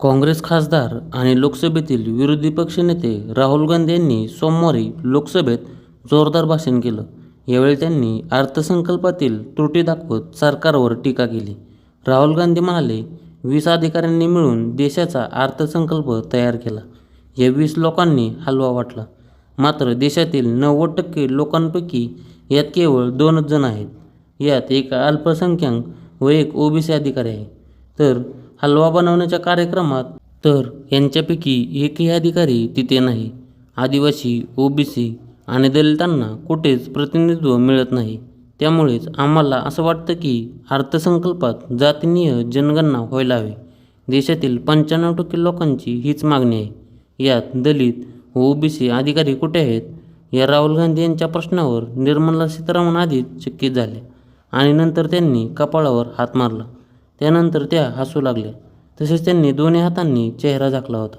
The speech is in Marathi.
काँग्रेस खासदार आणि लोकसभेतील विरोधी पक्षनेते राहुल गांधी यांनी सोमवारी लोकसभेत जोरदार भाषण केलं. यावेळी त्यांनी अर्थसंकल्पातील त्रुटी दाखवत सरकारवर टीका केली. राहुल गांधी म्हणाले वीस अधिकाऱ्यांनी मिळून देशाचा अर्थसंकल्प तयार केला. या वीस लोकांनी हलवा वाटला. मात्र देशातील नव्वद टक्के लोकांपैकी यात केवळ दोनच जण आहेत. यात एक अल्पसंख्याक व एक ओबीसी अधिकारी आहे. तर हलवा बनवण्याच्या कार्यक्रमात तर यांच्यापैकी एकही अधिकारी तिथे नाही. आदिवासी ओबीसी आणि दलितांना कुठेच प्रतिनिधित्व मिळत नाही. त्यामुळेच आम्हाला असं वाटतं की अर्थसंकल्पात जातीनीय जनगणना व्हायला हवी. देशातील पंच्याण्णव टक्के लोकांची हीच मागणी आहे. यात दलित व ओबीसी अधिकारी कुठे आहेत? या राहुल गांधी यांच्या प्रश्नावर निर्मला सीतारामन आधीच चकित झाल्या आणि नंतर त्यांनी कपाळावर हात मारला. त्यानंतर त्या हसू लागल्या. तसेच त्यांनी दोन्ही हातांनी चेहरा झाकला होता.